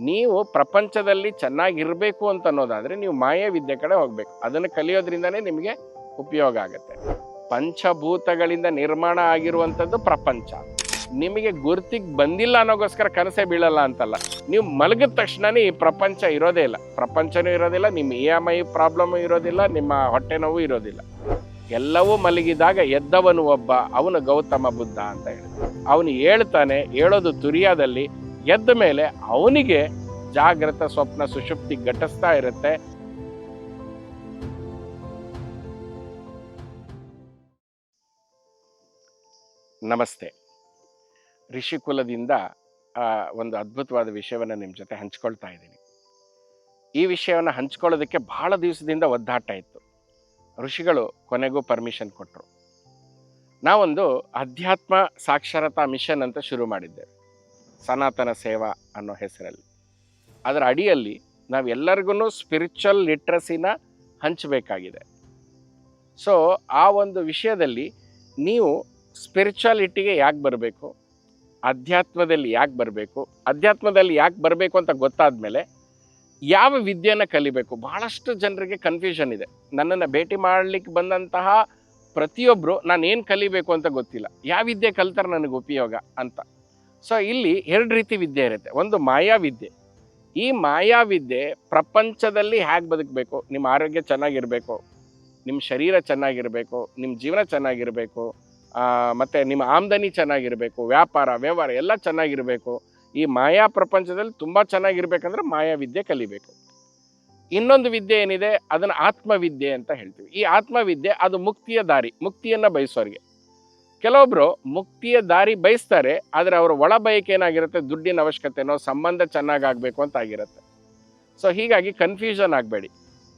ನೀವು ಪ್ರಪಂಚದಲ್ಲಿ ಚೆನ್ನಾಗಿರಬೇಕು ಅಂತ ಅನ್ನೋದಾದರೆ ನೀವು ಮಾಯಾವಿದ್ಯೆ ಕಡೆ ಹೋಗಬೇಕು. ಅದನ್ನು ಕಲಿಯೋದ್ರಿಂದನೇ ನಿಮಗೆ ಉಪಯೋಗ ಆಗುತ್ತೆ. ಪಂಚಭೂತಗಳಿಂದ ನಿರ್ಮಾಣ ಆಗಿರುವಂಥದ್ದು ಪ್ರಪಂಚ. ನಿಮಗೆ ಗುರ್ತಿಗೆ ಬಂದಿಲ್ಲ ಅನ್ನೋಗೋಸ್ಕರ ಕನಸೇ ಬೀಳಲ್ಲ ಅಂತಲ್ಲ. ನೀವು ಮಲಗಿದ ತಕ್ಷಣನೇ ಈ ಪ್ರಪಂಚ ಇರೋದೇ ಇಲ್ಲ. ಪ್ರಪಂಚನೂ ಇರೋದಿಲ್ಲ, ನಿಮ್ಮ ಇ ಎಂ ಐ ಪ್ರಾಬ್ಲಮ್ಮು ಇರೋದಿಲ್ಲ, ನಿಮ್ಮ ಹೊಟ್ಟೆ ನೋವು ಇರೋದಿಲ್ಲ. ಎಲ್ಲವೂ ಮಲಗಿದಾಗ ಎದ್ದವನು ಒಬ್ಬ, ಅವನು ಗೌತಮ ಬುದ್ಧ ಅಂತ ಹೇಳಿ. ಅವನು ಹೇಳ್ತಾನೆ, ಹೇಳೋದು ತುರಿಯಾದಲ್ಲಿ ಎದ್ದ ಮೇಲೆ ಅವನಿಗೆ ಜಾಗೃತ ಸ್ವಪ್ನ ಸುಷುಪ್ತಿ ಘಟಿಸ್ತಾ ಇರುತ್ತೆ. ನಮಸ್ತೆ. ಋಷಿಕುಲದಿಂದ ಒಂದು ಅದ್ಭುತವಾದ ವಿಷಯವನ್ನು ನಿಮ್ಮ ಜೊತೆ ಹಂಚ್ಕೊಳ್ತಾ ಇದ್ದೀನಿ. ಈ ವಿಷಯವನ್ನು ಹಂಚ್ಕೊಳ್ಳೋದಕ್ಕೆ ಬಹಳ ದಿವಸದಿಂದ ಒದ್ದಾಟ ಇತ್ತು. ಋಷಿಗಳು ಕೊನೆಗೂ ಪರ್ಮಿಷನ್ ಕೊಟ್ಟರು ನಾವೊಂದು ಅಧ್ಯಾತ್ಮ ಸಾಕ್ಷರತಾ ಮಿಷನ್ ಅಂತ ಶುರು ಮಾಡಿದ್ದೇವೆ. ಸನಾತನ ಸೇವಾ ಅನ್ನೋ ಹೆಸರಲ್ಲಿ. ಅದರ ಅಡಿಯಲ್ಲಿ ನಾವೆಲ್ಲರಿಗೂ ಸ್ಪಿರಿಚುವಲ್ ಲಿಟ್ರಸಿನ ಹಂಚಬೇಕಾಗಿದೆ. ಸೊ ಆ ಒಂದು ವಿಷಯದಲ್ಲಿ ನೀವು ಸ್ಪಿರಿಚುವಾಲಿಟಿಗೆ ಯಾಕೆ ಬರಬೇಕು? ಅಧ್ಯಾತ್ಮದಲ್ಲಿ ಯಾಕೆ ಬರಬೇಕು? ಅಧ್ಯಾತ್ಮದಲ್ಲಿ ಯಾಕೆ ಬರಬೇಕು ಅಂತ ಗೊತ್ತಾದ ಮೇಲೆ ಯಾವ ವಿದ್ಯೆಯನ್ನು ಕಲಿಬೇಕು? ಭಾಳಷ್ಟು ಜನರಿಗೆ ಕನ್ಫ್ಯೂಷನ್ ಇದೆ. ನನ್ನನ್ನು ಭೇಟಿ ಮಾಡಲಿಕ್ಕೆ ಬಂದಂತಹ ಪ್ರತಿಯೊಬ್ಬರು ನಾನು ಏನು ಕಲಿಬೇಕು ಅಂತ ಗೊತ್ತಿಲ್ಲ. ಯಾವ ವಿದ್ಯೆ ಕಲ್ತಾರೆ ನನಗೆ ಉಪಯೋಗ ಅಂತ. ಸೊ ಇಲ್ಲಿ ಎರಡು ರೀತಿ ವಿದ್ಯೆ ಇರುತ್ತೆ. ಒಂದು ಮಾಯಾವಿದ್ಯೆ. ಈ ಮಾಯಾವಿದ್ಯೆ ಪ್ರಪಂಚದಲ್ಲಿ ಹೇಗೆ ಬದುಕಬೇಕು? ನಿಮ್ಮ ಆರೋಗ್ಯ ಚೆನ್ನಾಗಿರಬೇಕು, ನಿಮ್ಮ ಶರೀರ ಚೆನ್ನಾಗಿರಬೇಕು, ನಿಮ್ಮ ಜೀವನ ಚೆನ್ನಾಗಿರಬೇಕು ಮತ್ತು ನಿಮ್ಮ ಆಮದನಿ ಚೆನ್ನಾಗಿರಬೇಕು, ವ್ಯಾಪಾರ, ವ್ಯವಹಾರ ಎಲ್ಲ ಚೆನ್ನಾಗಿರಬೇಕು. ಈ ಮಾಯಾ ಪ್ರಪಂಚದಲ್ಲಿ ತುಂಬ ಚೆನ್ನಾಗಿರ್ಬೇಕಂದ್ರೆ ಮಾಯಾವಿದ್ಯೆ ಕಲಿಬೇಕು. ಇನ್ನೊಂದು ವಿದ್ಯೆ ಏನಿದೆ? ಅದನ್ನು ಆತ್ಮವಿದ್ಯೆ ಅಂತ ಹೇಳ್ತೀವಿ. ಈ ಆತ್ಮವಿದ್ಯೆ ಅದು ಮುಕ್ತಿಯ ದಾರಿ, ಮುಕ್ತಿಯನ್ನು ಬಯಸೋರಿಗೆ. ಕೆಲವೊಬ್ರು ಮುಕ್ತಿಯ ದಾರಿ ಬಯಸ್ತಾರೆ, ಆದರೆ ಅವರ ಒಳ ಬಯಕೆ ಏನಾಗಿರುತ್ತೆ? ದುಡ್ಡಿನ ಅವಶ್ಯಕತೆನೋ ಸಂಬಂಧ ಚೆನ್ನಾಗಾಗಬೇಕು ಅಂತ ಆಗಿರುತ್ತೆ. ಸೊ ಹೀಗಾಗಿ ಕನ್ಫ್ಯೂಷನ್ ಆಗಬೇಡಿ.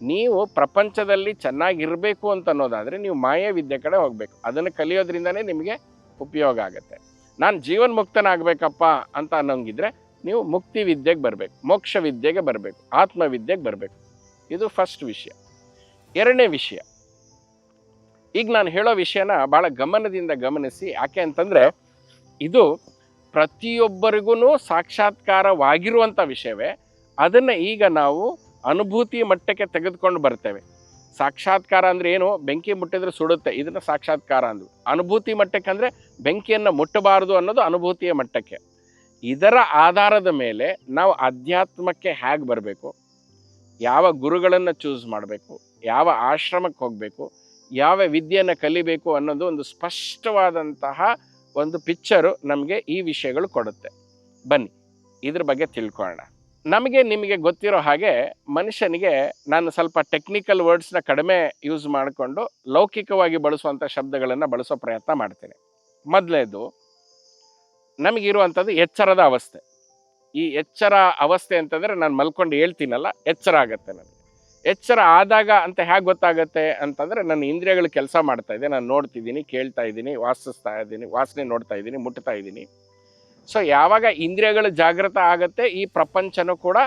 ನೀವು ಪ್ರಪಂಚದಲ್ಲಿ ಚೆನ್ನಾಗಿರಬೇಕು ಅಂತ ಅನ್ನೋದಾದರೆ ನೀವು ಮಾಯಾವಿದ್ಯೆ ಕಡೆ ಹೋಗಬೇಕು. ಅದನ್ನು ಕಲಿಯೋದ್ರಿಂದನೇ ನಿಮಗೆ ಉಪಯೋಗ ಆಗುತ್ತೆ. ನಾನು ಜೀವನ್ ಮುಕ್ತನಾಗಬೇಕಪ್ಪ ಅಂತ ಅನ್ನೋಂಗಿದ್ರೆ ನೀವು ಮುಕ್ತಿ ವಿದ್ಯೆಗೆ ಬರಬೇಕು, ಮೋಕ್ಷ ವಿದ್ಯೆಗೆ ಬರಬೇಕು, ಆತ್ಮವಿದ್ಯೆಗೆ ಬರಬೇಕು. ಇದು ಫಸ್ಟ್ ವಿಷಯ. ಎರಡನೇ ವಿಷಯ. ಈಗ ನಾನು ಹೇಳೋ ವಿಷಯನ ಭಾಳ ಗಮನದಿಂದ ಗಮನಿಸಿ. ಯಾಕೆ ಅಂತಂದರೆ, ಇದು ಪ್ರತಿಯೊಬ್ಬರಿಗೂ ಸಾಕ್ಷಾತ್ಕಾರವಾಗಿರುವಂಥ ವಿಷಯವೇ. ಅದನ್ನು ಈಗ ನಾವು ಅನುಭೂತಿ ಮಟ್ಟಕ್ಕೆ ತೆಗೆದುಕೊಂಡು ಬರ್ತೇವೆ. ಸಾಕ್ಷಾತ್ಕಾರ ಅಂದ್ರೆ ಏನು? ಬೆಂಕಿ ಮುಟ್ಟಿದ್ರೆ ಸುಡುತ್ತೆ, ಇದನ್ನ ಸಾಕ್ಷಾತ್ಕಾರ ಅಂದ್ವಿ. ಅನುಭೂತಿ ಮಟ್ಟಕ್ಕೆ ಅಂದ್ರೆ ಬೆಂಕಿಯನ್ನು ಮುಟ್ಟಬಾರದು ಅನ್ನೋದು ಅನುಭೂತಿಯ ಮಟ್ಟಕ್ಕೆ. ಇದರ ಆಧಾರದ ಮೇಲೆ ನಾವು ಅಧ್ಯಾತ್ಮಕ್ಕೆ ಹೇಗೆ ಬರಬೇಕು? ಯಾವ ಗುರುಗಳನ್ನು ಚೂಸ್ ಮಾಡಬೇಕು? ಯಾವ ಆಶ್ರಮಕ್ಕೆ ಹೋಗಬೇಕು? ಯಾವ ವಿದ್ಯೆಯನ್ನು ಕಲಿಬೇಕು ಅನ್ನೋದು ಒಂದು ಸ್ಪಷ್ಟವಾದಂತಹ ಒಂದು ಪಿಕ್ಚರು ನಮಗೆ ಈ ವಿಷಯಗಳು ಕೊಡುತ್ತೆ. ಬನ್ನಿ, ಇದ್ರ ಬಗ್ಗೆ ತಿಳ್ಕೊಳ್ಳೋಣ. ನಮಗೆ ನಿಮಗೆ ಗೊತ್ತಿರೋ ಹಾಗೆ ಮನುಷ್ಯನಿಗೆ ನಾನು ಸ್ವಲ್ಪ ಟೆಕ್ನಿಕಲ್ ವರ್ಡ್ಸ್ನ ಕಡಿಮೆ ಯೂಸ್ ಮಾಡಿಕೊಂಡು ಲೌಕಿಕವಾಗಿ ಬಳಸುವಂಥ ಶಬ್ದಗಳನ್ನು ಬಳಸೋ ಪ್ರಯತ್ನ ಮಾಡ್ತೇನೆ. ಮೊದಲೇದು, ನಮಗಿರುವಂಥದ್ದು ಎಚ್ಚರದ ಅವಸ್ಥೆ. ಈ ಎಚ್ಚರ ಅವಸ್ಥೆ ಅಂತಂದರೆ ನಾನು ಮಲ್ಕೊಂಡು ಹೇಳ್ತೀನಲ್ಲ, ಎಚ್ಚರ ಆಗತ್ತೆ ನನಗೆ. ಎಚ್ಚರ ಆದಾಗ ಅಂತ ಹೇಗೆ ಗೊತ್ತಾಗುತ್ತೆ ಅಂತಂದರೆ ನನ್ನ ಇಂದ್ರಿಯಗಳು ಕೆಲಸ ಮಾಡ್ತಾ ಇದೆ, ನಾನು ನೋಡ್ತಿದ್ದೀನಿ, ಕೇಳ್ತಾ ಇದ್ದೀನಿ, ವಾಸಿಸ್ತಾ ಇದ್ದೀನಿ, ವಾಸನೆ ನೋಡ್ತಾ ಇದ್ದೀನಿ, ಮುಟ್ತಾ ಇದ್ದೀನಿ. ಸೊ ಯಾವಾಗ ಇಂದ್ರಿಯಗಳು ಜಾಗೃತ ಆಗುತ್ತೆ, ಈ ಪ್ರಪಂಚನೂ ಕೂಡ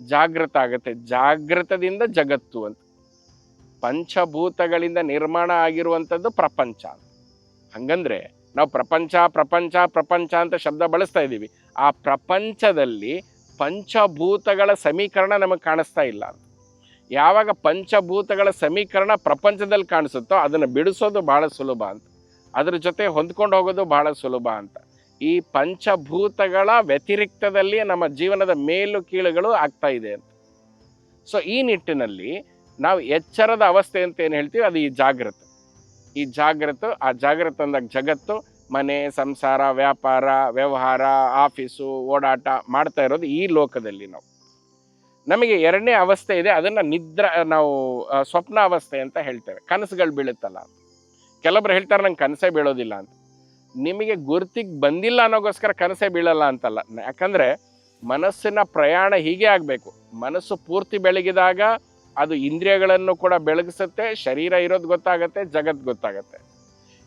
ಜಾಗೃತ ಆಗುತ್ತೆ. ಜಾಗೃತದಿಂದ ಜಗತ್ತು ಅಂತ. ಪಂಚಭೂತಗಳಿಂದ ನಿರ್ಮಾಣ ಆಗಿರುವಂಥದ್ದು ಪ್ರಪಂಚ ಹಂಗಂದ್ರೆ ನಾವು ಪ್ರಪಂಚ ಪ್ರಪಂಚ ಪ್ರಪಂಚ ಅಂತ ಶಬ್ದ ಬಳಸ್ತಾ ಇದ್ದೀವಿ. ಆ ಪ್ರಪಂಚದಲ್ಲಿ ಪಂಚಭೂತಗಳ ಸಮೀಕರಣ ನಮಗೆ ಕಾಣಿಸ್ತಾ ಇಲ್ಲ ಅಂತ. ಯಾವಾಗ ಪಂಚಭೂತಗಳ ಸಮೀಕರಣ ಪ್ರಪಂಚದಲ್ಲಿ ಕಾಣಿಸುತ್ತೋ ಅದನ್ನು ಬಿಡಿಸೋದು ಭಾಳ ಸುಲಭ ಅಂತ. ಅದ್ರ ಜೊತೆ ಹೊಂದ್ಕೊಂಡು ಹೋಗೋದು ಭಾಳ ಸುಲಭ ಅಂತ. ಈ ಪಂಚಭೂತಗಳ ವ್ಯತಿರಿಕ್ತದಲ್ಲಿ ನಮ್ಮ ಜೀವನದ ಮೇಲು ಕೀಳುಗಳು ಆಗ್ತಾ ಇದೆ ಅಂತ. ಸೊ ಈ ನಿಟ್ಟಿನಲ್ಲಿ ನಾವು ಎಚ್ಚರದ ಅವಸ್ಥೆ ಅಂತ ಏನು ಹೇಳ್ತೀವಿ? ಅದು ಈ ಜಾಗೃತ ಈ ಜಾಗೃತ ಆ ಜಾಗೃತ ಅಂದಾಗ ಜಗತ್ತು, ಮನೆ, ಸಂಸಾರ, ವ್ಯಾಪಾರ, ವ್ಯವಹಾರ, ಆಫೀಸು, ಓಡಾಟ ಮಾಡ್ತಾ ಇರೋದು ಈ ಲೋಕದಲ್ಲಿ ನಾವು. ನಮಗೆ ಎರಡನೇ ಅವಸ್ಥೆ ಇದೆ, ಅದನ್ನು ನಿದ್ರ, ನಾವು ಸ್ವಪ್ನ ಅವಸ್ಥೆ ಅಂತ ಹೇಳ್ತೇವೆ. ಕನಸುಗಳು ಬೀಳುತ್ತಲ್ಲ. ಕೆಲವರು ಹೇಳ್ತಾರೆ ನಂಗೆ ಕನಸೇ ಬೀಳೋದಿಲ್ಲ ಅಂತ. ನಿಮಗೆ ಗುರ್ತಿಗೆ ಬಂದಿಲ್ಲ ಅನ್ನೋಗೋಸ್ಕರ ಕನಸೇ ಬೀಳಲ್ಲ ಅಂತಲ್ಲ. ಯಾಕಂದರೆ ಮನಸ್ಸಿನ ಪ್ರಯಾಣ ಹೀಗೆ ಆಗಬೇಕು. ಮನಸ್ಸು ಪೂರ್ತಿ ಬೆಳಗಿದಾಗ ಅದು ಇಂದ್ರಿಯಗಳನ್ನು ಕೂಡ ಬೆಳಗಿಸುತ್ತೆ, ಶರೀರ ಇರೋದು ಗೊತ್ತಾಗತ್ತೆ, ಜಗತ್ತು ಗೊತ್ತಾಗತ್ತೆ.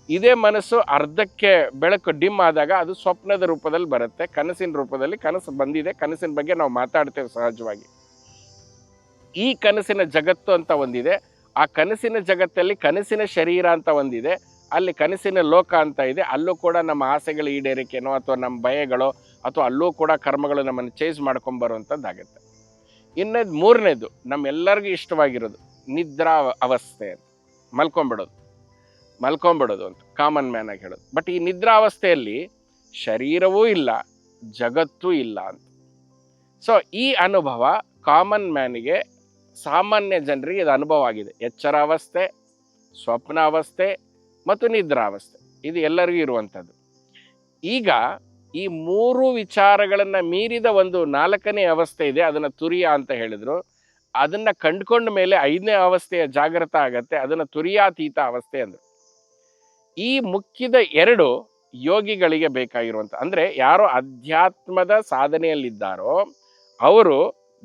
ಇದೇ ಮನಸ್ಸು ಅರ್ಧಕ್ಕೆ ಬೆಳಕು ಡಿಮ್ ಆದಾಗ ಅದು ಸ್ವಪ್ನದ ರೂಪದಲ್ಲಿ ಬರುತ್ತೆ. ಕನಸಿನ ರೂಪದಲ್ಲಿ ಕನಸು ಬಂದಿದೆ, ಕನಸಿನ ಬಗ್ಗೆ ನಾವು ಮಾತಾಡ್ತೇವೆ ಸಹಜವಾಗಿ. ಈ ಕನಸಿನ ಜಗತ್ತು ಅಂತ ಒಂದಿದೆ. ಆ ಕನಸಿನ ಜಗತ್ತಲ್ಲಿ ಕನಸಿನ ಶರೀರ ಅಂತ ಒಂದಿದೆ. ಅಲ್ಲಿ ಕನಸಿನ ಲೋಕ ಅಂತ ಇದೆ. ಅಲ್ಲೂ ಕೂಡ ನಮ್ಮ ಆಸೆಗಳ ಈಡೇರಿಕೆನೋ ಅಥವಾ ನಮ್ಮ ಭಯಗಳು ಅಥವಾ ಅಲ್ಲೂ ಕೂಡ ಕರ್ಮಗಳು ನಮ್ಮನ್ನು ಚೇಂಜ್ ಮಾಡ್ಕೊಂಬರುವಂಥದ್ದಾಗತ್ತೆ ಇನ್ನೊಂದು ಮೂರನೇದು, ನಮ್ಮೆಲ್ಲರಿಗೂ ಇಷ್ಟವಾಗಿರೋದು, ನಿದ್ರಾ ಅವಸ್ಥೆ ಅಂತ. ಮಲ್ಕೊಂಬಿಡೋದು. ಮಲ್ಕೊಂಬಿಡೋದು ಅಂತ ಕಾಮನ್ ಮ್ಯಾನ್ ಆಗಿ ಹೇಳೋದು. ಬಟ್ ಈ ನಿದ್ರಾ ಅವಸ್ಥೆಯಲ್ಲಿ ಶರೀರವೂ ಇಲ್ಲ, ಜಗತ್ತೂ ಇಲ್ಲ ಅಂತ. ಸೊ ಈ ಅನುಭವ ಕಾಮನ್ ಮ್ಯಾನಿಗೆ ಸಾಮಾನ್ಯ ಜನರಿಗೆ ಇದು ಅನುಭವ ಆಗಿದೆ. ಎಚ್ಚರ ಅವಸ್ಥೆ ಸ್ವಪ್ನ ಅವಸ್ಥೆ ಮತ್ತು ನಿದ್ರಾವಸ್ಥೆ. ಇದು ಎಲ್ಲರಿಗೂ ಇರುವಂಥದ್ದು. ಈಗ ಈ ಮೂರು ವಿಚಾರಗಳನ್ನು ಮೀರಿದ ಒಂದು ನಾಲ್ಕನೇ ಅವಸ್ಥೆ ಇದೆ. ಅದನ್ನು ತುರಿಯ ಅಂತ ಹೇಳಿದರು. ಅದನ್ನು ಕಂಡುಕೊಂಡ ಮೇಲೆ ಐದನೇ ಅವಸ್ಥೆಯ ಜಾಗೃತ ಆಗತ್ತೆ. ಅದನ್ನು ತುರಿಯಾತೀತ ಅವಸ್ಥೆ ಅಂದರು. ಈ ಮುಖ್ಯದ ಎರಡು ಯೋಗಿಗಳಿಗೆ ಬೇಕಾಗಿರುವಂಥ, ಅಂದರೆ ಯಾರು ಅಧ್ಯಾತ್ಮದ ಸಾಧನೆಯಲ್ಲಿದ್ದಾರೋ, ಅವರು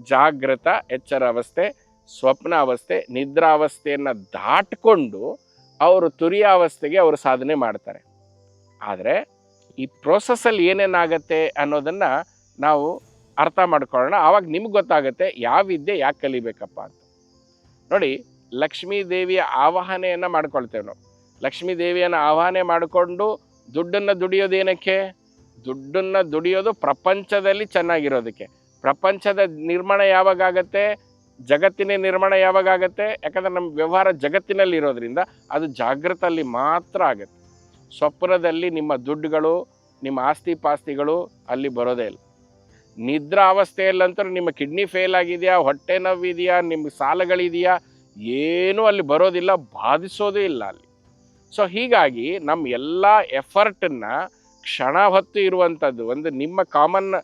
ಜಾಗೃತ ಎಚ್ಚರ ಅವಸ್ಥೆ ಸ್ವಪ್ನ ಅವಸ್ಥೆ ನಿದ್ರಾವಸ್ಥೆಯನ್ನು ದಾಟ್ಕೊಂಡು ಅವರು ತುರಿಯಾವಸ್ಥೆಗೆ ಅವರು ಸಾಧನೆ ಮಾಡ್ತಾರೆ. ಆದರೆ ಈ ಪ್ರೋಸೆಸ್ಸಲ್ಲಿ ಏನೇನಾಗತ್ತೆ ಅನ್ನೋದನ್ನು ನಾವು ಅರ್ಥ ಮಾಡ್ಕೊಳ್ಳೋಣ. ಆವಾಗ ನಿಮ್ಗೆ ಗೊತ್ತಾಗುತ್ತೆ ಯಾವ ವಿದ್ಯೆ ಯಾಕೆ ಕಲಿಬೇಕಪ್ಪ ಅಂತ. ನೋಡಿ, ಲಕ್ಷ್ಮೀ ದೇವಿಯ ಆವಾಹನೆಯನ್ನು ಮಾಡ್ಕೊಳ್ತೇವೆ ನಾವು. ಲಕ್ಷ್ಮೀ ದೇವಿಯನ್ನು ಆವಾಹನೆ ಮಾಡಿಕೊಂಡು ದುಡ್ಡನ್ನು ದುಡಿಯೋದು ಏನಕ್ಕೆ? ದುಡ್ಡನ್ನು ದುಡಿಯೋದು ಪ್ರಪಂಚದಲ್ಲಿ ಚೆನ್ನಾಗಿರೋದಕ್ಕೆ. ಪ್ರಪಂಚದ ನಿರ್ಮಾಣ ಯಾವಾಗ ಆಗತ್ತೆ? ಜಗತ್ತಿನ ನಿರ್ಮಾಣ ಯಾವಾಗ ಆಗುತ್ತೆ? ಯಾಕಂದ್ರೆ ನಮ್ಮ ವ್ಯವಹಾರ ಜಗತ್ತಿನಲ್ಲಿ ಇರೋದ್ರಿಂದ ಅದು ಜಾಗೃತಲ್ಲಿ ಮಾತ್ರ ಆಗುತ್ತೆ. ಸ್ವಪ್ನದಲ್ಲಿ ನಿಮ್ಮ ದುಡ್ಡುಗಳು, ನಿಮ್ಮ ಆಸ್ತಿ ಪಾಸ್ತಿಗಳು ಅಲ್ಲಿ ಬರೋದೇ ಇಲ್ಲ. ನಿದ್ರಾ ಅವಸ್ಥೆಯಲ್ಲಂತೂ ನಿಮ್ಮ ಕಿಡ್ನಿ ಫೇಲ್ ಆಗಿದೆಯಾ? ಹೊಟ್ಟೆ ನೋವಿದೆಯಾ? ನಿಮ್ಗೆ ಸಾಲಗಳಿದೆಯಾ? ಏನೂ ಅಲ್ಲಿ ಬರೋದಿಲ್ಲ, ಬಾಧಿಸೋದೇ ಇಲ್ಲ ಅಲ್ಲಿ. ಸೊ ಹೀಗಾಗಿ ನಮ್ಮ ಎಲ್ಲ ಎಫರ್ಟನ್ನು ಕ್ಷಣ ಹೊತ್ತು ಇರುವಂಥದ್ದು ಒಂದು ನಿಮ್ಮ ಕಾಮನ್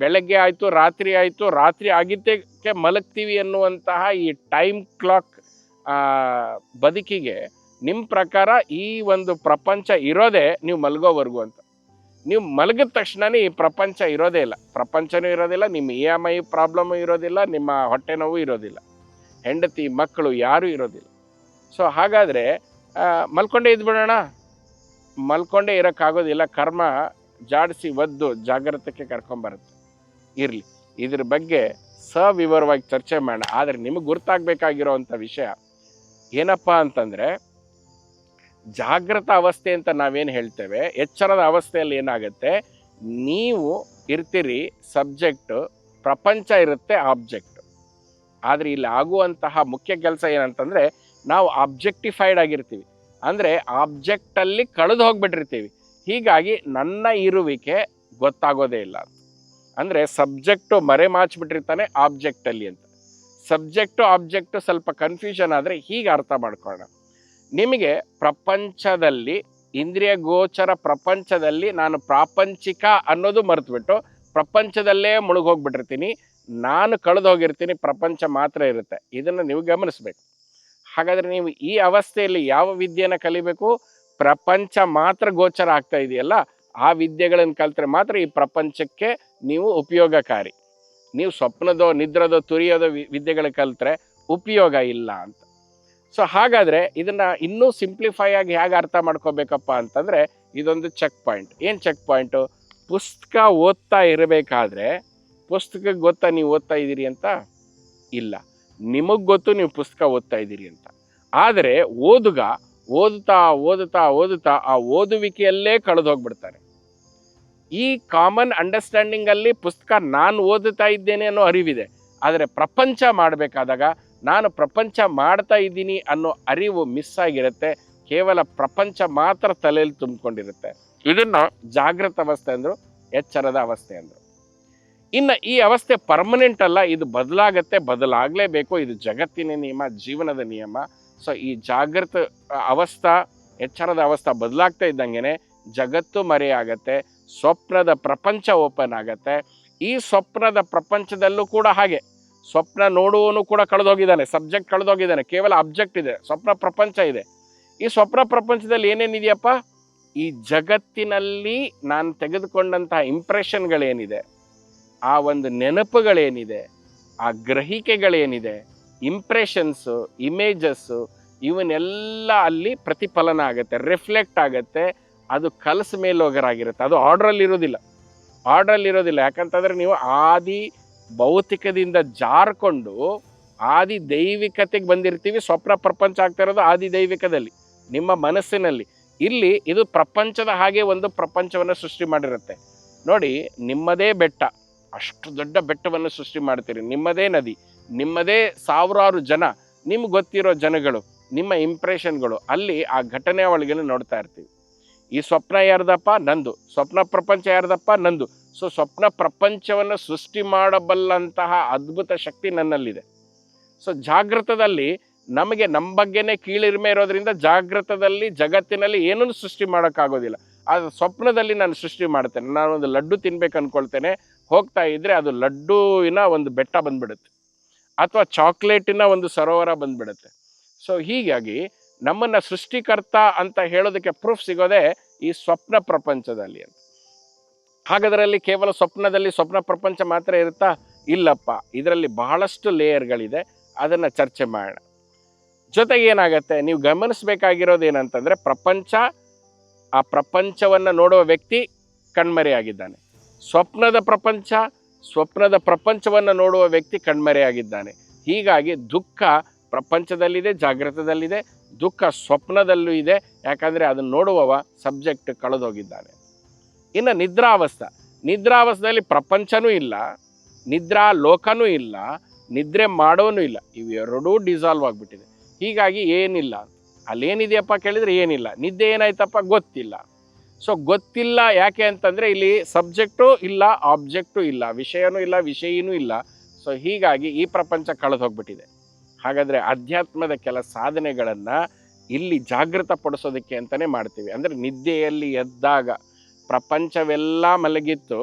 ಬೆಳಗ್ಗೆ ಆಯಿತು, ರಾತ್ರಿ ಆಯಿತು, ರಾತ್ರಿ ಆಗಿದ್ದಕ್ಕೆ ಮಲಗ್ತೀವಿ ಅನ್ನುವಂತಹ ಈ ಟೈಮ್ ಕ್ಲಾಕ್ ಬದುಕಿಗೆ ನಿಮ್ಮ ಪ್ರಕಾರ ಈ ಒಂದು ಪ್ರಪಂಚ ಇರೋದೇ ನೀವು ಮಲಗೋವರೆಗೂ ಅಂತ. ನೀವು ಮಲಗಿದ ತಕ್ಷಣನೇ ಈ ಪ್ರಪಂಚ ಇರೋದೇ ಇಲ್ಲ. ಪ್ರಪಂಚನೂ ಇರೋದಿಲ್ಲ, ನಿಮ್ಮ ಇ ಎಂ ಐ ಪ್ರಾಬ್ಲಮ್ಮು ಇರೋದಿಲ್ಲ, ನಿಮ್ಮ ಹೊಟ್ಟೆ ನೋವು ಇರೋದಿಲ್ಲ. ಹೆಂಡತಿ, ಮಕ್ಕಳು ಯಾರೂ ಇರೋದಿಲ್ಲ. ಸೊ ಹಾಗಾದರೆ ಮಲ್ಕೊಂಡೇ ಇದ್ಬಿಡೋಣ. ಮಲ್ಕೊಂಡೇ ಇರೋಕ್ಕಾಗೋದಿಲ್ಲ. ಕರ್ಮ ಜಾಡಿಸಿ ಒದ್ದು ಜಾಗ್ರತೆಗೆ ಕರ್ಕೊಂಬರುತ್ತೆ. ಇರಲಿ. ಇದ್ರ ಬಗ್ಗೆ ಸವಿವರವಾಗಿ ಚರ್ಚೆ ಮಾಡೋಣ ಆದರೆ ನಿಮಗೆ ಗುರ್ತಾಗಬೇಕಾಗಿರೋವಂಥ ವಿಷಯ ಏನಪ್ಪ ಅಂತಂದರೆ, ಜಾಗೃತ ಅವಸ್ಥೆ ಅಂತ ನಾವೇನು ಹೇಳ್ತೇವೆ, ಎಚ್ಚರದ ಅವಸ್ಥೆಯಲ್ಲಿ ಏನಾಗುತ್ತೆ, ನೀವು ಇರ್ತೀರಿ ಸಬ್ಜೆಕ್ಟು, ಪ್ರಪಂಚ ಇರುತ್ತೆ ಆಬ್ಜೆಕ್ಟ್. ಆದರೆ ಇಲ್ಲಿ ಆಗುವಂತಹ ಮುಖ್ಯ ಕೆಲಸ ಏನಂತಂದರೆ, ನಾವು ಆಬ್ಜೆಕ್ಟಿಫೈಡ್ ಆಗಿರ್ತೀವಿ. ಅಂದರೆ ಆಬ್ಜೆಕ್ಟಲ್ಲಿ ಕಳೆದು ಹೋಗ್ಬಿಟ್ಟಿರ್ತೀವಿ. ಹೀಗಾಗಿ ನನ್ನ ಇರುವಿಕೆ ಗೊತ್ತಾಗೋದೇ ಇಲ್ಲ. ಅಂದರೆ ಸಬ್ಜೆಕ್ಟು ಮರೆ ಮಾಚ್ಬಿಟ್ಟಿರ್ತಾನೆ ಆಬ್ಜೆಕ್ಟಲ್ಲಿ ಅಂತ. ಸಬ್ಜೆಕ್ಟು ಆಬ್ಜೆಕ್ಟು ಸ್ವಲ್ಪ ಕನ್ಫ್ಯೂಷನ್ ಆದರೆ ಹೀಗೆ ಅರ್ಥ ಮಾಡ್ಕೊಳ್ಳೋಣ. ನಿಮಗೆ ಪ್ರಪಂಚದಲ್ಲಿ, ಇಂದ್ರಿಯ ಗೋಚರ ಪ್ರಪಂಚದಲ್ಲಿ ನಾನು ಪ್ರಾಪಂಚಿಕ ಅನ್ನೋದು ಮರೆತುಬಿಟ್ಟು ಪ್ರಪಂಚದಲ್ಲೇ ಮುಳುಗೋಗ್ಬಿಟ್ಟಿರ್ತೀನಿ ನಾನು ಕಳೆದು ಹೋಗಿರ್ತೀನಿ ಪ್ರಪಂಚ ಮಾತ್ರ ಇರುತ್ತೆ. ಇದನ್ನು ನೀವು ಗಮನಿಸಬೇಕು. ಹಾಗಾದರೆ ನೀವು ಈ ಅವಸ್ಥೆಯಲ್ಲಿ ಯಾವ ವಿದ್ಯೆಯನ್ನು ಕಲಿಬೇಕು? ಪ್ರಪಂಚ ಮಾತ್ರ ಗೋಚರ ಆಗ್ತಾ ಇದೆಯಲ್ಲ, ಆ ವಿದ್ಯೆಗಳನ್ನು ಕಲ್ತ್ರೆ ಮಾತ್ರ ಈ ಪ್ರಪಂಚಕ್ಕೆ ನೀವು ಉಪಯೋಗಕಾರಿ. ನೀವು ಸ್ವಪ್ನದೋ, ನಿದ್ರದೋ, ತುರಿಯೋದೋ ವಿದ್ಯೆಗಳು ಕಲ್ತ್ರೆ ಉಪಯೋಗ ಇಲ್ಲ ಅಂತ. ಸೊ ಹಾಗಾದರೆ ಇದನ್ನು ಇನ್ನೂ ಸಿಂಪ್ಲಿಫೈ ಆಗಿ ಹೇಗೆ ಅರ್ಥ ಮಾಡ್ಕೋಬೇಕಪ್ಪ ಅಂತಂದರೆ, ಇದೊಂದು ಚೆಕ್ ಪಾಯಿಂಟ್. ಏನು ಚೆಕ್ ಪಾಯಿಂಟು? ಪುಸ್ತಕ ಓದ್ತಾ ಇರಬೇಕಾದ್ರೆ ಪುಸ್ತಕಕ್ಕೆ ಗೊತ್ತಾ ನೀವು ಓದ್ತಾ ಇದ್ದೀರಿ ಅಂತ? ಇಲ್ಲ. ನಿಮಗೆ ಗೊತ್ತು ನೀವು ಪುಸ್ತಕ ಓದ್ತಾ ಇದ್ದೀರಿ ಅಂತ. ಆದರೆ ಓದುಗ ಓದುತ್ತಾ ಓದುತ್ತಾ ಓದುತ್ತಾ ಆ ಓದುವಿಕೆಯಲ್ಲೇ ಕಳೆದು ಹೋಗ್ಬಿಡ್ತಾರೆ. ಈ ಕಾಮನ್ ಅಂಡರ್ಸ್ಟ್ಯಾಂಡಿಂಗಲ್ಲಿ ಪುಸ್ತಕ ನಾನು ಓದುತ್ತಾ ಇದ್ದೇನೆ ಅನ್ನೋ ಅರಿವಿದೆ. ಆದರೆ ಪ್ರಪಂಚ ಮಾಡಬೇಕಾದಾಗ ನಾನು ಪ್ರಪಂಚ ಮಾಡ್ತಾ ಇದ್ದೀನಿ ಅನ್ನೋ ಅರಿವು ಮಿಸ್ ಆಗಿರುತ್ತೆ. ಕೇವಲ ಪ್ರಪಂಚ ಮಾತ್ರ ತಲೆಯಲ್ಲಿ ತುಂಬಿಕೊಂಡಿರುತ್ತೆ. ಇದನ್ನು ಜಾಗೃತ ಅವಸ್ಥೆ ಅಂದರು, ಎಚ್ಚರದ ಅವಸ್ಥೆ ಅಂದರು. ಇನ್ನು ಈ ಅವಸ್ಥೆ ಪರ್ಮನೆಂಟ್ ಅಲ್ಲ, ಇದು ಬದಲಾಗತ್ತೆ, ಬದಲಾಗಲೇಬೇಕು. ಇದು ಜಗತ್ತಿನ ನಿಯಮ, ಜೀವನದ ನಿಯಮ. ಸೊ ಈ ಜಾಗೃತ ಅವಸ್ಥಾ, ಎಚ್ಚರದ ಅವಸ್ಥಾ ಬದಲಾಗ್ತಾ ಇದ್ದಂಗೆ ಜಗತ್ತು ಮರೆಯಾಗತ್ತೆ, ಸ್ವಪ್ನದ ಪ್ರಪಂಚ ಓಪನ್ ಆಗತ್ತೆ. ಈ ಸ್ವಪ್ನದ ಪ್ರಪಂಚದಲ್ಲೂ ಕೂಡ ಹಾಗೆ. ಸ್ವಪ್ನ ನೋಡುವನು ಕೂಡ ಕಳೆದೋಗಿದ್ದಾನೆ, ಸಬ್ಜೆಕ್ಟ್ ಕಳೆದೋಗಿದ್ದಾನೆ, ಕೇವಲ ಅಬ್ಜೆಕ್ಟ್ ಇದೆ, ಸ್ವಪ್ನ ಪ್ರಪಂಚ ಇದೆ. ಈ ಸ್ವಪ್ನ ಪ್ರಪಂಚದಲ್ಲಿ ಏನೇನಿದೆಯಪ್ಪ ಈ ಜಗತ್ತಿನಲ್ಲಿ ನಾನು ತೆಗೆದುಕೊಂಡಂತಹ ಇಂಪ್ರೆಷನ್ಗಳೇನಿದೆ ಆ ಒಂದು ನೆನಪುಗಳೇನಿದೆ, ಆ ಗ್ರಹಿಕೆಗಳೇನಿದೆ ಇಂಪ್ರೆಷನ್ಸು ಇಮೇಜಸ್ಸು ಇವನ್ನೆಲ್ಲ ಅಲ್ಲಿ ಪ್ರತಿಫಲನ ಆಗುತ್ತೆ ರಿಫ್ಲೆಕ್ಟ್ ಆಗುತ್ತೆ, ಅದು ಕಲಸ ಮೇಲೋಗರಾಗಿರುತ್ತೆ. ಅದು ಆರ್ಡ್ರಲ್ಲಿ ಇರೋದಿಲ್ಲ. ಆರ್ಡ್ರಲ್ಲಿ ಇರೋದಿಲ್ಲ. ಯಾಕಂತಂದರೆ ನೀವು ಆದಿ ಭೌತಿಕದಿಂದ ಜಾರ್ಕೊಂಡು ಆದಿ ದೈವಿಕತೆಗೆ ಬಂದಿರ್ತೀವಿ, ಸ್ವಪ್ನ ಪ್ರಪಂಚ ಆಗ್ತಾ ಇರೋದು ಆದಿ ದೈವಿಕದಲ್ಲಿ, ನಿಮ್ಮ ಮನಸ್ಸಿನಲ್ಲಿ. ಇಲ್ಲಿ ಇದು ಪ್ರಪಂಚದ ಹಾಗೆ ಒಂದು ಪ್ರಪಂಚವನ್ನು ಸೃಷ್ಟಿ ಮಾಡಿರುತ್ತೆ. ನೋಡಿ, ನಿಮ್ಮದೇ ಬೆಟ್ಟ. ಅಷ್ಟು ದೊಡ್ಡ ಬೆಟ್ಟವನ್ನು ಸೃಷ್ಟಿ ಮಾಡ್ತೀರಿ. ನಿಮ್ಮದೇ ನದಿ. ನಿಮ್ಮದೇ ಸಾವಿರಾರು ಜನ, ನಿಮ್ಗೆ ಗೊತ್ತಿರೋ ಜನಗಳು, ನಿಮ್ಮ ಇಂಪ್ರೆಷನ್ಗಳು ಅಲ್ಲಿ ಆ ಘಟನೆ ಒಳಗೆ ನೋಡ್ತಾ ಇರ್ತೀವಿ. ಈ ಸ್ವಪ್ನ ಯಾರ್ದಪ್ಪ? ನಂದು. ಸ್ವಪ್ನ ಪ್ರಪಂಚ ಯಾರ್ದಪ್ಪ? ನಂದು. ಸೊ ಸ್ವಪ್ನ ಪ್ರಪಂಚವನ್ನು ಸೃಷ್ಟಿ ಮಾಡಬಲ್ಲಂತಹ ಅದ್ಭುತ ಶಕ್ತಿ ನನ್ನಲ್ಲಿದೆ. ಸೊ ಜಾಗೃತದಲ್ಲಿ ನಮಗೆ ನಮ್ಮ ಬಗ್ಗೆನೇ ಕೀಳಿರಿಮೆ ಇರೋದ್ರಿಂದ ಜಾಗೃತದಲ್ಲಿ ಜಗತ್ತಿನಲ್ಲಿ ಏನೂ ಸೃಷ್ಟಿ ಮಾಡೋಕ್ಕಾಗೋದಿಲ್ಲ. ಆದರೆ ಸ್ವಪ್ನದಲ್ಲಿ ನಾನು ಸೃಷ್ಟಿ ಮಾಡ್ತೇನೆ. ನಾನು ಒಂದು ಲಡ್ಡು ತಿನ್ಬೇಕು ಅಂದ್ಕೊಳ್ತೇನೆ ಹೋಗ್ತಾ ಇದ್ರೆ ಅದು ಲಡ್ಡುವಿನ ಒಂದು ಬೆಟ್ಟ ಬಂದ್ಬಿಡುತ್ತೆ. ಅಥವಾ ಚಾಕ್ಲೇಟಿನ ಒಂದು ಸರೋವರ ಬಂದ್ಬಿಡುತ್ತೆ. ಸೊ ಹೀಗಾಗಿ ನಮ್ಮನ್ನು ಸೃಷ್ಟಿಕರ್ತ ಅಂತ ಹೇಳೋದಕ್ಕೆ ಪ್ರೂಫ್ ಸಿಗೋದೇ ಈ ಸ್ವಪ್ನ ಪ್ರಪಂಚದಲ್ಲಿ ಅಂತ. ಹಾಗಾದ್ರಲ್ಲಿ ಕೇವಲ ಸ್ವಪ್ನದಲ್ಲಿ ಸ್ವಪ್ನ ಪ್ರಪಂಚ ಮಾತ್ರ ಇರುತ್ತಾ? ಇಲ್ಲಪ್ಪ. ಇದರಲ್ಲಿ ಬಹಳಷ್ಟು ಲೇಯರ್ಗಳಿದೆ. ಅದನ್ನು ಚರ್ಚೆ ಮಾಡೋಣ. ಜೊತೆಗೆ ಏನಾಗುತ್ತೆ? ನೀವು ಗಮನಿಸಬೇಕಾಗಿರೋದು ಏನಂತಂದರೆ ಪ್ರಪಂಚ, ಆ ಪ್ರಪಂಚವನ್ನು ನೋಡುವ ವ್ಯಕ್ತಿ ಕಣ್ಮರೆಯಾಗಿದ್ದಾನೆ. ಸ್ವಪ್ನದ ಪ್ರಪಂಚ ಸ್ವಪ್ನದ ಪ್ರಪಂಚವನ್ನು ನೋಡುವ ವ್ಯಕ್ತಿ ಕಣ್ಮರೆಯಾಗಿದ್ದಾನೆ ಹೀಗಾಗಿ ದುಃಖ ಪ್ರಪಂಚದಲ್ಲಿದೆ ಜಾಗೃತದಲ್ಲಿದೆ ದುಃಖ ಸ್ವಪ್ನದಲ್ಲೂ ಇದೆ. ಯಾಕಂದರೆ ಅದನ್ನು ನೋಡುವವ ಸಬ್ಜೆಕ್ಟ್ ಕಳೆದೋಗಿದ್ದಾನೆ. ಇನ್ನು ನಿದ್ರಾವಸ್ಥೆ. ನಿದ್ರಾವಸ್ಥೆಯಲ್ಲಿ ಪ್ರಪಂಚನೂ ಇಲ್ಲ, ನಿದ್ರಾ ಲೋಕನೂ ಇಲ್ಲ, ನಿದ್ರೆ ಮಾಡೋನು ಇಲ್ಲ. ಇವೆರಡೂ ಡಿಸಾಲ್ವ್ ಆಗಿಬಿಟ್ಟಿದೆ. ಹೀಗಾಗಿ ಏನಿಲ್ಲ ಅಲ್ಲೇನಿದೆಯಪ್ಪ ಕೇಳಿದರೆ ಏನಿಲ್ಲ. ನಿದ್ದೆ ಏನಾಯ್ತಪ್ಪ ಗೊತ್ತಿಲ್ಲ. ಸೊ ಗೊತ್ತಿಲ್ಲ ಯಾಕೆ ಅಂತಂದರೆ ಇಲ್ಲಿ ಸಬ್ಜೆಕ್ಟು ಇಲ್ಲ, ಆಬ್ಜೆಕ್ಟು ಇಲ್ಲ, ವಿಷಯನೂ ಇಲ್ಲ ವಿಷಯನೂ ಇಲ್ಲ. ಸೊ ಹೀಗಾಗಿ ಈ ಪ್ರಪಂಚ ಕಳೆದು ಹೋಗ್ಬಿಟ್ಟಿದೆ ಹಾಗಾದರೆ ಅಧ್ಯಾತ್ಮದ ಕೆಲ ಸಾಧನೆಗಳನ್ನು ಇಲ್ಲಿ ಜಾಗೃತಪಡಿಸೋದಕ್ಕೆ ಅಂತಲೇ ಮಾಡ್ತೀವಿ. ಅಂದರೆ ನಿದ್ದೆಯಲ್ಲಿ ಎದ್ದಾಗ ಪ್ರಪಂಚವೆಲ್ಲ ಮಲಗಿತ್ತು.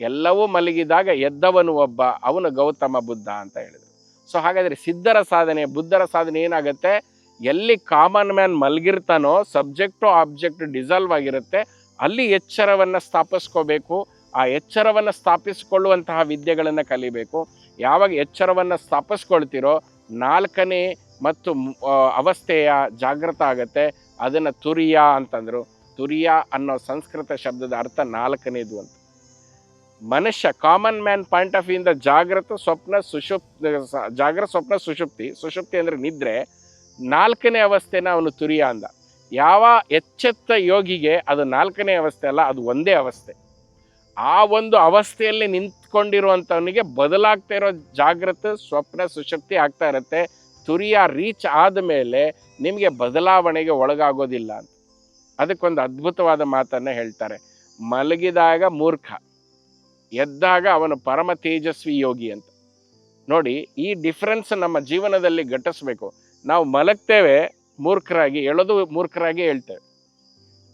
ಎಲ್ಲವೂ ಮಲಗಿದಾಗ ಎದ್ದವನು ಒಬ್ಬ, ಅವನು ಗೌತಮ ಬುದ್ಧ ಅಂತ ಹೇಳಿದರು. ಸೊ ಹಾಗಾದರೆ ಸಿದ್ಧರ ಸಾಧನೆ, ಬುದ್ಧರ ಸಾಧನೆ ಏನಾಗುತ್ತೆ? ಎಲ್ಲಿ ಕಾಮನ್ ಮ್ಯಾನ್ ಮಲಗಿರ್ತಾನೋ, ಸಬ್ಜೆಕ್ಟು ಆಬ್ಜೆಕ್ಟ್ ಡಿಸಾಲ್ವ್ ಆಗಿರುತ್ತೆ, ಅಲ್ಲಿ ಎಚ್ಚರವನ್ನು ಸ್ಥಾಪಿಸ್ಕೋಬೇಕು. ಆ ಎಚ್ಚರವನ್ನು ಸ್ಥಾಪಿಸಿಕೊಳ್ಳುವಂತಹ ವಿದ್ಯೆಗಳನ್ನು ಕಲಿಬೇಕು. ಯಾವಾಗ ಎಚ್ಚರವನ್ನು ಸ್ಥಾಪಿಸ್ಕೊಳ್ತಿರೋ, ನಾಲ್ಕನೇ ಮತ್ತು ಅವಸ್ಥೆಯ ಜಾಗೃತ ಆಗುತ್ತೆ. ಅದನ್ನು ತುರಿಯ ಅಂತಂದರು. ತುರಿಯ ಅನ್ನೋ ಸಂಸ್ಕೃತ ಶಬ್ದದ ಅರ್ಥ ನಾಲ್ಕನೇದು ಅಂತ. ಮನುಷ್ಯ, ಕಾಮನ್ ಮ್ಯಾನ್ ಪಾಯಿಂಟ್ ಆಫ್ ಇಂದ ಜಾಗೃತ ಸ್ವಪ್ನ ಸುಷುಪ್ ಜಾಗೃತ ಸ್ವಪ್ನ ಸುಷುಪ್ತಿ ಸುಷುಪ್ತಿ ಅಂದರೆ ನಿದ್ರೆ ನಾಲ್ಕನೇ ಅವಸ್ಥೆನ ಅವನು ತುರಿಯ ಅಂದ. ಯಾವ ಎಚ್ಚೆತ್ತ ಯೋಗಿಗೆ ಅದು ನಾಲ್ಕನೇ ಅವಸ್ಥೆ ಅಲ್ಲ, ಅದು ಒಂದೇ ಅವಸ್ಥೆ. ಆ ಒಂದು ಅವಸ್ಥೆಯಲ್ಲಿ ನಿಂತ್ಕೊಂಡಿರುವಂಥವನಿಗೆ ಬದಲಾಗ್ತಾ ಇರೋ ಜಾಗೃತ ಸ್ವಪ್ನ, ಸುಶಕ್ತಿ ಆಗ್ತಾ ಇರುತ್ತೆ. ತುರಿಯ ರೀಚ್ ಆದ ಮೇಲೆ ನಿಮಗೆ ಬದಲಾವಣೆಗೆ ಒಳಗಾಗೋದಿಲ್ಲ ಅಂತ. ಅದಕ್ಕೊಂದು ಅದ್ಭುತವಾದ ಮಾತನ್ನು ಹೇಳ್ತಾರೆ. ಮಲಗಿದಾಗ ಮೂರ್ಖ, ಎದ್ದಾಗ ಅವನು ಪರಮ ತೇಜಸ್ವಿ ಯೋಗಿ ಅಂತ. ನೋಡಿ, ಈ ಡಿಫ್ರೆನ್ಸ್ ನಮ್ಮ ಜೀವನದಲ್ಲಿ ಘಟಿಸ್ಬೇಕು. ನಾವು ಮಲಗ್ತೇವೆ ಮೂರ್ಖರಾಗಿ ಹೇಳೋದು ಮೂರ್ಖರಾಗಿ ಹೇಳ್ತೇವೆ.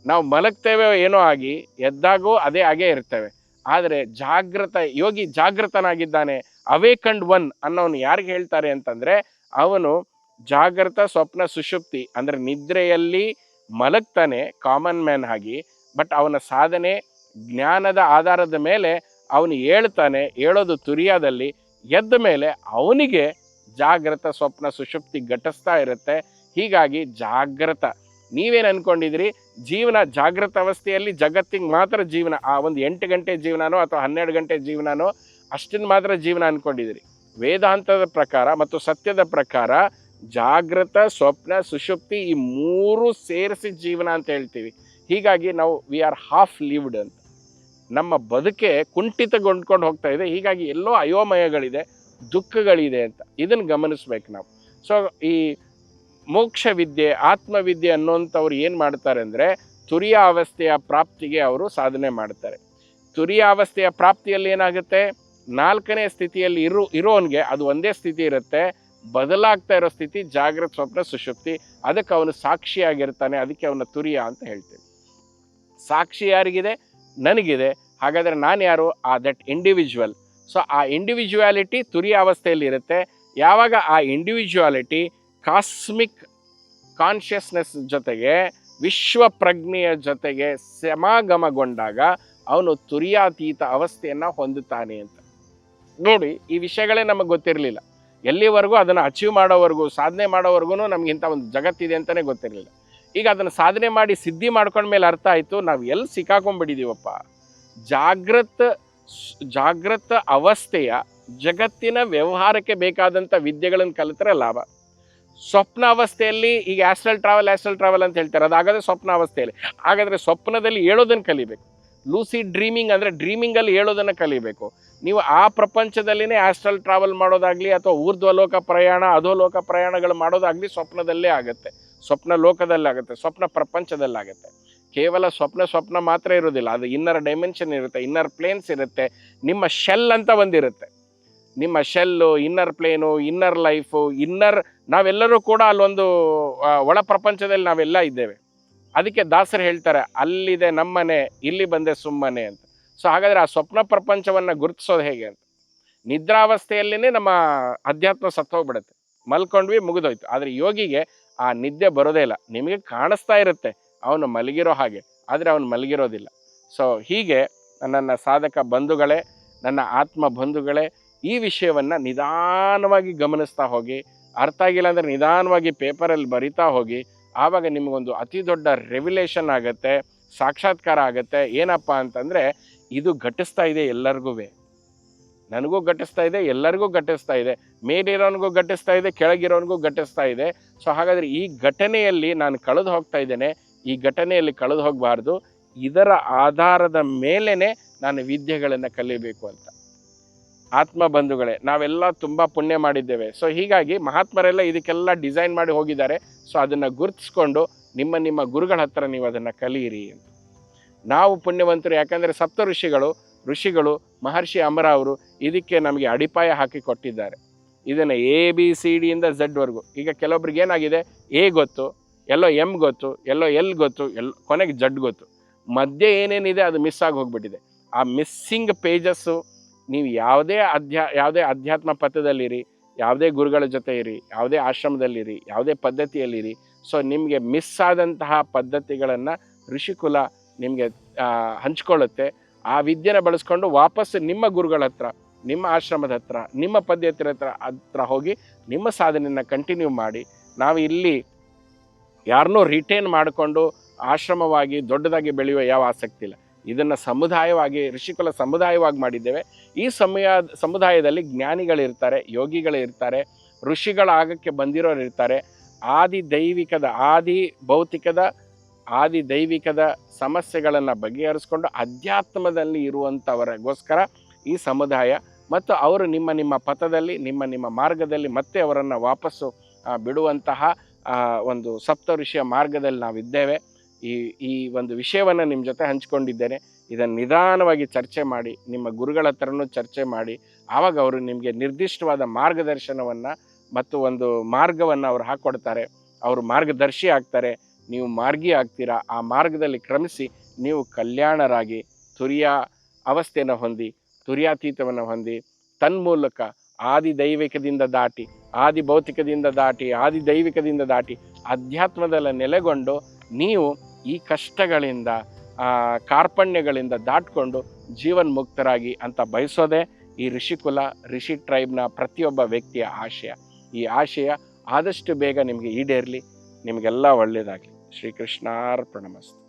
ನಾವು ಮಲಗ್ತೇವೆ ಏನೋ ಆಗಿ, ಎದ್ದಾಗೂ ಅದೇ ಹಾಗೆ ಇರ್ತೇವೆ. ಆದರೆ ಜಾಗೃತ ಯೋಗಿ ಜಾಗೃತನಾಗಿದ್ದಾನೆ ಅವೇಕಂಡ್ ಒನ್ ಅನ್ನೋನು ಯಾರಿಗೆ ಹೇಳ್ತಾರೆ ಅಂತಂದ್ರೆ, ಅವನು ಜಾಗೃತ ಸ್ವಪ್ನ, ಸುಷುಪ್ತಿ, ಅಂದ್ರೆ ನಿದ್ರೆಯಲ್ಲಿ ಮಲಗ್ತಾನೆ ಕಾಮನ್ ಮ್ಯಾನ್ ಆಗಿ ಬಟ್ ಅವನ ಸಾಧನೆ ಜ್ಞಾನದ ಆಧಾರದ ಮೇಲೆ ಅವನು ಹೇಳ್ತಾನೆ, ಹೇಳೋದು ತುರಿಯಾದಲ್ಲಿ, ಎದ್ದ ಮೇಲೆ ಅವನಿಗೆ ಜಾಗೃತ ಸ್ವಪ್ನ ಸುಷುಪ್ತಿ ಘಟಿಸ್ತಾ ಇರುತ್ತೆ. ಹೀಗಾಗಿ ಜಾಗೃತ ನೀವೇನು ಅಂದ್ಕೊಂಡಿದ್ರಿ ಜೀವನ ಜಾಗೃತ ಅವಸ್ಥೆಯಲ್ಲಿ ಜಗತ್ತಿಗೆ ಮಾತ್ರ ಜೀವನ, ಆ ಒಂದು ಎಂಟು ಗಂಟೆ ಜೀವನನೋ ಅಥವಾ ಹನ್ನೆರಡು ಗಂಟೆ ಜೀವನನೋ ಅಷ್ಟನ್ನು ಮಾತ್ರ ಜೀವನ ಅಂದ್ಕೊಂಡಿದ್ರಿ ವೇದಾಂತದ ಪ್ರಕಾರ ಮತ್ತು ಸತ್ಯದ ಪ್ರಕಾರ ಜಾಗೃತ ಸ್ವಪ್ನ, ಸುಷುಪ್ತಿ ಈ ಮೂರು ಸೇರಿಸಿ ಜೀವನ ಅಂತ ಹೇಳ್ತೀವಿ. ಹೀಗಾಗಿ ನಾವು ವಿ ಆರ್ ಹಾಫ್ ಲಿವ್ಡ್ ಅಂತ. ನಮ್ಮ ಬದುಕೆ ಕುಂಠಿತಗೊಂಡ್ಕೊಂಡು ಹೋಗ್ತಾ ಇದೆ. ಹೀಗಾಗಿ ಎಲ್ಲೋ ಅಯೋಮಯಗಳಿದೆ. ದುಃಖಗಳಿದೆ ಅಂತ. ಇದನ್ನು ಗಮನಿಸ್ಬೇಕು ನಾವು. ಸೊ ಈ ಮೋಕ್ಷ ವಿದ್ಯೆ, ಆತ್ಮವಿದ್ಯೆ ಅನ್ನೋಂಥವ್ರು ಏನು ಮಾಡ್ತಾರೆ ಅಂದರೆ, ತುರಿಯ ಅವಸ್ಥೆಯ ಪ್ರಾಪ್ತಿಗೆ ಅವರು ಸಾಧನೆ ಮಾಡ್ತಾರೆ. ತುರಿಯ ಅವಸ್ಥೆಯ ಪ್ರಾಪ್ತಿಯಲ್ಲಿ ಏನಾಗುತ್ತೆ? ನಾಲ್ಕನೇ ಸ್ಥಿತಿಯಲ್ಲಿ ಇರೋ, ಇರೋನ್ಗೆ ಅದು ಒಂದೇ ಸ್ಥಿತಿ ಇರುತ್ತೆ. ಬದಲಾಗ್ತಾ ಇರೋ ಸ್ಥಿತಿ ಜಾಗೃತ ಸ್ವಪ್ನ ಸುಶುಪ್ತಿ, ಅದಕ್ಕೆ ಅವನು ಸಾಕ್ಷಿಯಾಗಿರ್ತಾನೆ, ಅದಕ್ಕೆ ಅವನ ತುರಿಯ ಅಂತ ಹೇಳ್ತೇವೆ ಸಾಕ್ಷಿ ಯಾರಿಗಿದೆ? ನನಗಿದೆ. ಹಾಗಾದರೆ ನಾನು ಯಾರು ಆ ದಟ್ ಇಂಡಿವಿಜುವಲ್ ಸೊ ಆ ಇಂಡಿವಿಜುವಾಲಿಟಿ ತುರಿಯ ಅವಸ್ಥೆಯಲ್ಲಿ ಇರುತ್ತೆ. ಯಾವಾಗ ಆ ಇಂಡಿವಿಜುವಾಲಿಟಿ ಕಾಸ್ಮಿಕ್ ಕಾನ್ಷಿಯಸ್ನೆಸ್ ಜೊತೆಗೆ ವಿಶ್ವ ಪ್ರಜ್ಞೆಯ ಜೊತೆಗೆ ಸಮಾಗಮಗೊಂಡಾಗ ಅವನು ತುರಿಯಾತೀತ ಅವಸ್ಥೆಯನ್ನು ಹೊಂದುತ್ತಾನೆ ಅಂತ. ನೋಡಿ, ಈ ವಿಷಯಗಳೇ ನಮಗೆ ಗೊತ್ತಿರಲಿಲ್ಲ. ಎಲ್ಲಿವರೆಗೂ ಅದನ್ನು ಅಚೀವ್ ಮಾಡೋವರೆಗೂ, ಸಾಧನೆ ಮಾಡೋವರೆಗೂ ನಮ್ಗೆ ಇಂಥ ಒಂದು ಜಗತ್ತಿದೆ ಅಂತಲೇ ಗೊತ್ತಿರಲಿಲ್ಲ. ಈಗ ಅದನ್ನು ಸಾಧನೆ ಮಾಡಿ ಸಿದ್ಧಿ ಮಾಡ್ಕೊಂಡ್ಮೇಲೆ ಅರ್ಥ ಆಯಿತು, ನಾವು ಎಲ್ಲಿ ಸಿಕ್ಕಾಕೊಂಡ್ಬಿಟ್ಟಿದ್ದೀವಪ್ಪ ಜಾಗೃತ ಜಾಗೃತ ಅವಸ್ಥೆಯ ಜಗತ್ತಿನ ವ್ಯವಹಾರಕ್ಕೆ ಬೇಕಾದಂಥ ವಿದ್ಯೆಗಳನ್ನು ಕಲಿತರೆ ಲಾಭ. ಸ್ವಪ್ನ ಅವಸ್ಥೆಯಲ್ಲಿ ಈಗ ಆಸ್ಟ್ರಲ್ ಟ್ರಾವೆಲ್ ಆಸ್ಟ್ರಲ್ ಟ್ರಾವೆಲ್ ಅಂತ ಹೇಳ್ತಾರೆ. ಅದಾಗದೆ ಸ್ವಪ್ನ ಅವಸ್ಥೆಯಲ್ಲಿ. ಹಾಗಾದರೆ ಸ್ವಪ್ನದಲ್ಲಿ ಹೇಳೋದನ್ನು ಕಲಿಬೇಕು. ಲೂಸಿ ಡ್ರೀಮಿಂಗ್ ಅಂದರೆ ಡ್ರೀಮಿಂಗಲ್ಲಿ ಹೇಳೋದನ್ನು ಕಲಿಬೇಕು. ನೀವು ಆ ಪ್ರಪಂಚದಲ್ಲಿನೇ ಆಸ್ಟ್ರಲ್ ಟ್ರಾವೆಲ್ ಮಾಡೋದಾಗಲಿ ಅಥವಾ ಊರ್ಧ್ವಲೋಕ ಪ್ರಯಾಣ ಅಧೋಲೋಕ ಪ್ರಯಾಣಗಳು ಮಾಡೋದಾಗಲಿ ಸ್ವಪ್ನದಲ್ಲೇ ಆಗುತ್ತೆ. ಸ್ವಪ್ನ ಲೋಕದಲ್ಲಾಗುತ್ತೆ. ಸ್ವಪ್ನ ಪ್ರಪಂಚದಲ್ಲಾಗುತ್ತೆ. ಕೇವಲ ಸ್ವಪ್ನ ಸ್ವಪ್ನ ಮಾತ್ರ ಇರೋದಿಲ್ಲ ಅದು ಇನ್ನರ್ ಡೈಮೆನ್ಷನ್ ಇರುತ್ತೆ ಇನ್ನರ್ ಪ್ಲೇನ್ಸ್ ಇರುತ್ತೆ, ನಿಮ್ಮ ಶೆಲ್ ಅಂತ ಒಂದಿರುತ್ತೆ. ನಿಮ್ಮ shell inner plane inner life inner ನಾವೆಲ್ಲರೂ ಕೂಡ ಅಲ್ಲೊಂದು ಒಳ ಪ್ರಪಂಚದಲ್ಲಿ ನಾವೆಲ್ಲ ಇದ್ದೇವೆ. ಅದಕ್ಕೆ ದಾಸರು ಹೇಳ್ತಾರೆ, ಅಲ್ಲಿದೆ ನಮ್ಮನೆ, ಇಲ್ಲಿ ಬಂದೆ ಸುಮ್ಮನೆ ಅಂತ. ಸೊ ಹಾಗಾದರೆ ಆ ಸ್ವಪ್ನ ಪ್ರಪಂಚವನ್ನು ಗುರುತಿಸೋದು ಹೇಗೆ ಅಂತ. ನಿದ್ರಾವಸ್ಥೆಯಲ್ಲೇ ನಮ್ಮ ಅಧ್ಯಾತ್ಮ ಸತ್ತೋಗ್ಬಿಡುತ್ತೆ. ಮಲ್ಕೊಂಡ್ವಿ, ಮುಗಿದೋಯ್ತು. ಆದರೆ ಯೋಗಿಗೆ ಆ ನಿದ್ದೆ ಬರೋದೇ ಇಲ್ಲ. ನಿಮಗೆ ಕಾಣಿಸ್ತಾ ಇರುತ್ತೆ. ಅವನು ಮಲಗಿರೋ ಹಾಗೆ, ಆದರೆ ಅವನು ಮಲಗಿರೋದಿಲ್ಲ. ಸೊ ಹೀಗೆ ನನ್ನ ಸಾಧಕ ಬಂಧುಗಳೇ, ನನ್ನ ಆತ್ಮ ಬಂಧುಗಳೇ, ಈ ವಿಷಯವನ್ನು ನಿಧಾನವಾಗಿ ಗಮನಿಸ್ತಾ ಹೋಗಿ, ಅರ್ಥ ಆಗಿಲ್ಲ ಅಂದರೆ ನಿಧಾನವಾಗಿ ಪೇಪರಲ್ಲಿ ಬರಿತಾ ಹೋಗಿ, ಆವಾಗ ನಿಮಗೊಂದು ಅತಿ ದೊಡ್ಡ ರೆವ್ಯುಲೇಷನ್ ಆಗುತ್ತೆ, ಸಾಕ್ಷಾತ್ಕಾರ ಆಗುತ್ತೆ. ಏನಪ್ಪ ಅಂತಂದರೆ, ಇದು ಘಟಿಸ್ತಾ ಇದೆ ಎಲ್ಲರಿಗೂ. ನನಗೂ ಘಟಿಸ್ತಾ ಇದೆ, ಎಲ್ಲರಿಗೂ ಘಟಿಸ್ತಾ ಇದೆ. ಮೇಲಿರೋನಿಗೂ ಘಟಿಸ್ತಾ ಇದೆ, ಕೆಳಗಿರೋನಿಗೂ ಘಟಿಸ್ತಾ ಇದೆ. ಸೊ ಹಾಗಾದರೆ ಈ ಘಟನೆಯಲ್ಲಿ ನಾನು ಕಳೆದು ಹೋಗ್ತಾ ಇದ್ದೇನೆ. ಈ ಘಟನೆಯಲ್ಲಿ ಕಳೆದು ಹೋಗಬಾರ್ದು. ಇದರ ಆಧಾರದ ಮೇಲೇ ನಾನು ವಿದ್ಯೆಗಳನ್ನು ಕಲಿಯಬೇಕು ಅಂತ. ಆತ್ಮ ಬಂಧುಗಳೇ, ನಾವೆಲ್ಲ ತುಂಬ ಪುಣ್ಯ ಮಾಡಿದ್ದೇವೆ. ಸೊ ಹೀಗಾಗಿ ಮಹಾತ್ಮರೆಲ್ಲ ಇದಕ್ಕೆಲ್ಲ ಡಿಸೈನ್ ಮಾಡಿ ಹೋಗಿದ್ದಾರೆ. ಸೊ ಅದನ್ನು ಗುರುತಿಸ್ಕೊಂಡು ನಿಮ್ಮ ನಿಮ್ಮ ಗುರುಗಳ ಹತ್ರ ನೀವು ಅದನ್ನು ಕಲಿಯಿರಿ ಅಂತ. ನಾವು ಪುಣ್ಯವಂತರು, ಯಾಕಂದರೆ ಸಪ್ತ ಋಷಿಗಳು ಋಷಿಗಳು, ಮಹರ್ಷಿ ಅಮರ ಅವರು ಇದಕ್ಕೆ ನಮಗೆ ಅಡಿಪಾಯ ಹಾಕಿ ಕೊಟ್ಟಿದ್ದಾರೆ. ಇದನ್ನು ಎ ಬಿ ಸಿ ಡಿಯಿಂದ ಝಡ್ವರೆಗೂ ಈಗ ಕೆಲವೊಬ್ರಿಗೆ ಏನಾಗಿದೆ? ಎ ಗೊತ್ತು. ಎಲ್ಲೋ ಎಂ ಗೊತ್ತು, ಎಲ್ಲೋ ಎಲ್ ಗೊತ್ತು, ಎಲ್, ಕೊನೆಗೆ ಜಡ್ ಗೊತ್ತು. ಮಧ್ಯೆ ಏನೇನಿದೆ ಅದು ಮಿಸ್ ಆಗಿ ಹೋಗ್ಬಿಟ್ಟಿದೆ. ಆ ಮಿಸ್ಸಿಂಗ್ ಪೇಜಸ್ಸು ನೀವು ಯಾವುದೇ ಅಧ್ಯಾ, ಯಾವುದೇ ಅಧ್ಯಾತ್ಮ ಪಥದಲ್ಲಿರಿ, ಯಾವುದೇ ಗುರುಗಳ ಜೊತೆ ಇರಿ, ಯಾವುದೇ ಆಶ್ರಮದಲ್ಲಿರಿ, ಯಾವುದೇ ಪದ್ಧತಿಯಲ್ಲಿರಿ ಸೊ ನಿಮಗೆ ಮಿಸ್ ಆದಂತಹ ಪದ್ಧತಿಗಳನ್ನು ಋಷಿಕುಲ ನಿಮಗೆ ಹಂಚ್ಕೊಳ್ಳುತ್ತೆ. ಆ ವಿದ್ಯೆನ ಬಳಸ್ಕೊಂಡು ವಾಪಸ್ ನಿಮ್ಮ ಗುರುಗಳ ಹತ್ರ, ನಿಮ್ಮ ಆಶ್ರಮದ ಹತ್ರ, ನಿಮ್ಮ ಪದ್ಧತಿ ಹತ್ರ ಹತ್ರ ಹೋಗಿ ನಿಮ್ಮ ಸಾಧನೆಯನ್ನು ಕಂಟಿನ್ಯೂ ಮಾಡಿ. ನಾವು ಇಲ್ಲಿ ಯಾರನ್ನೂ ರಿಟೇನ್ ಮಾಡಿಕೊಂಡು ಆಶ್ರಮವಾಗಿ ದೊಡ್ಡದಾಗಿ ಬೆಳೆಯುವ ಯಾವ ಆಸಕ್ತಿ ಇಲ್ಲ. ಇದನ್ನು ಸಮುದಾಯವಾಗಿ, ಋಷಿಕುಲ ಸಮುದಾಯವಾಗಿ ಮಾಡಿದ್ದೇವೆ. ಈ ಸಮಯ, ಸಮುದಾಯದಲ್ಲಿ ಜ್ಞಾನಿಗಳಿರ್ತಾರೆ, ಯೋಗಿಗಳಿರ್ತಾರೆ, ಋಷಿಗಳಾಗಕ್ಕೆ ಬಂದಿರೋರು ಇರ್ತಾರೆ ಆದಿ ದೈವಿಕದ ಆದಿ ಭೌತಿಕದ ಆದಿ ದೈವಿಕದ ಸಮಸ್ಯೆಗಳನ್ನು ಬಗೆಹರಿಸ್ಕೊಂಡು ಅಧ್ಯಾತ್ಮದಲ್ಲಿ ಇರುವಂಥವರಿಗೋಸ್ಕರ ಈ ಸಮುದಾಯ ಮತ್ತು ಅವರು ನಿಮ್ಮ ನಿಮ್ಮ ಪಥದಲ್ಲಿ, ನಿಮ್ಮ ನಿಮ್ಮ ಮಾರ್ಗದಲ್ಲಿ ಮತ್ತೆ ಅವರನ್ನು ವಾಪಸ್ಸು ಬಿಡುವಂತಹ ಒಂದು ಸಪ್ತ ಋಷಿಯ ಮಾರ್ಗದಲ್ಲಿ ನಾವಿದ್ದೇವೆ. ಈ ಈ ಒಂದು ವಿಷಯವನ್ನು ನಿಮ್ಮ ಜೊತೆ ಹಂಚ್ಕೊಂಡಿದ್ದೇನೆ. ಇದನ್ನು ನಿಧಾನವಾಗಿ ಚರ್ಚೆ ಮಾಡಿ, ನಿಮ್ಮ ಗುರುಗಳ ಹತ್ರನೂ ಚರ್ಚೆ ಮಾಡಿ, ಆವಾಗ ಅವರು ನಿಮಗೆ ನಿರ್ದಿಷ್ಟವಾದ ಮಾರ್ಗದರ್ಶನವನ್ನು ಮತ್ತು ಒಂದು ಮಾರ್ಗವನ್ನು ಅವರು ಹಾಕ್ಕೊಡ್ತಾರೆ ಅವರು ಮಾರ್ಗದರ್ಶಿ ಆಗ್ತಾರೆ. ನೀವು ಮಾರ್ಗಿ ಆಗ್ತೀರಾ? ಆ ಮಾರ್ಗದಲ್ಲಿ ಕ್ರಮಿಸಿ ನೀವು ಕಲ್ಯಾಣರಾಗಿ, ತುರಿಯ ಅವಸ್ಥೆಯನ್ನು ಹೊಂದಿ, ತುರ್ಯಾತೀತವನ್ನು ಹೊಂದಿ, ತನ್ಮೂಲಕ ಆದಿ ದೈವಿಕದಿಂದ ದಾಟಿ ಆದಿ ಭೌತಿಕದಿಂದ ದಾಟಿ, ಆದಿ ದೈವಿಕದಿಂದ ದಾಟಿ ಅಧ್ಯಾತ್ಮದಲ್ಲಿ ನೆಲೆಗೊಂಡು ನೀವು ಈ ಕಷ್ಟಗಳಿಂದ ಕಾರ್ಪಣ್ಯಗಳಿಂದ ದಾಟ್ಕೊಂಡು ಜೀವನ್ಮುಕ್ತರಾಗಿ ಅಂತ ಬಯಸೋದೇ ಈ ಋಷಿಕುಲ, ಋಷಿ ಟ್ರೈಬ್ನ ಪ್ರತಿಯೊಬ್ಬ ವ್ಯಕ್ತಿಯ ಆಶಯ. ಈ ಆಶಯ ಆದಷ್ಟು ಬೇಗ ನಿಮಗೆ ಈಡೇರಲಿ. ನಿಮಗೆಲ್ಲ ಒಳ್ಳೆಯದಾಗಲಿ. ಶ್ರೀಕೃಷ್ಣಾರ್ಪಣಮಸ್ತು